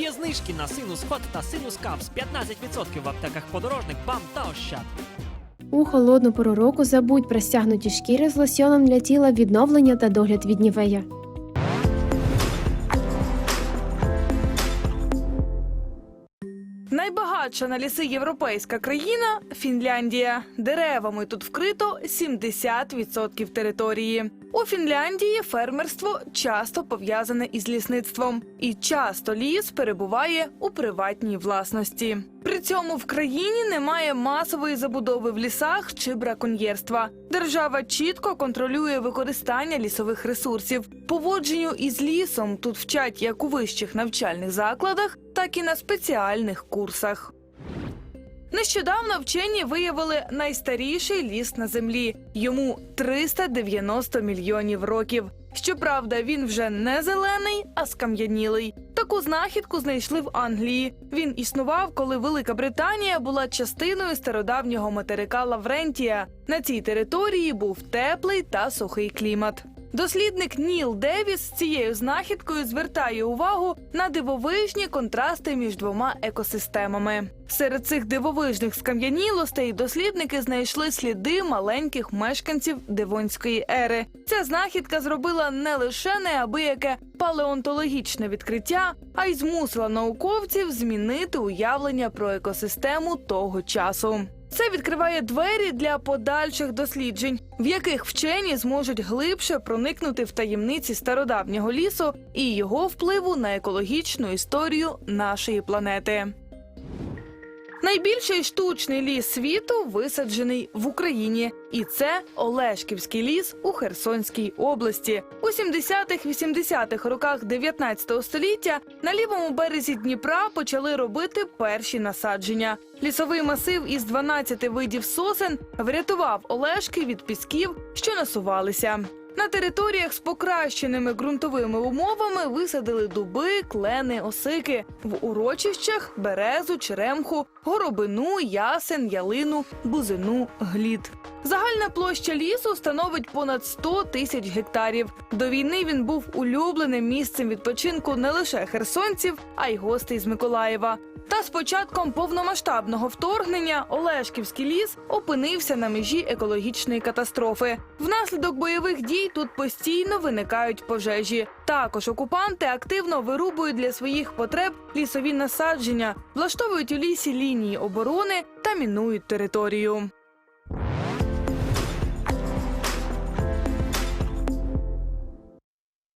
Є знижки на синус хот та синус капс 15% в аптеках подорожник, бам та ощад. У холодну пору року забудь про стягнуті шкіри з лосьоном для тіла відновлення та догляд від нівея. Найбагатша на ліси європейська країна Фінляндія. Деревами тут вкрито 70% території. У Фінляндії фермерство часто пов'язане із лісництвом, і часто ліс перебуває у приватній власності. При цьому в країні немає масової забудови в лісах чи браконьєрства. Держава чітко контролює використання лісових ресурсів. Поводженню із лісом тут вчать як у вищих навчальних закладах, так і на спеціальних курсах. Нещодавно вчені виявили найстаріший ліс на землі. Йому 390 мільйонів років. Щоправда, він вже не зелений, а скам'янілий. Таку знахідку знайшли в Англії. Він існував, коли Велика Британія була частиною стародавнього материка Лаврентія. На цій території був теплий та сухий клімат. Дослідник Ніл Девіс з цією знахідкою звертає увагу на дивовижні контрасти між двома екосистемами. Серед цих дивовижних скам'янілостей дослідники знайшли сліди маленьких мешканців Девонської ери. Ця знахідка зробила не лише неабияке палеонтологічне відкриття, а й змусила науковців змінити уявлення про екосистему того часу. Це відкриває двері для подальших досліджень, в яких вчені зможуть глибше проникнути в таємниці стародавнього лісу і його впливу на екологічну історію нашої планети. Найбільший штучний ліс світу висаджений в Україні, і це Олешківський ліс у Херсонській області. У 70-х-80-х роках 19 століття на лівому березі Дніпра почали робити перші насадження. Лісовий масив із 12 видів сосен врятував Олешки від пісків, що насувалися. На територіях з покращеними ґрунтовими умовами висадили дуби, клени, осики. В урочищах березу, черемху, горобину, ясен, ялину, бузину, глід. Загальна площа лісу становить понад 100 тисяч гектарів. До війни він був улюбленим місцем відпочинку не лише херсонців, а й гостей з Миколаєва. Та з початком повномасштабного вторгнення Олешківський ліс опинився на межі екологічної катастрофи. Внаслідок бойових дій тут постійно виникають пожежі. Також окупанти активно вирубують для своїх потреб лісові насадження, влаштовують у лісі лінії оборони та мінують територію.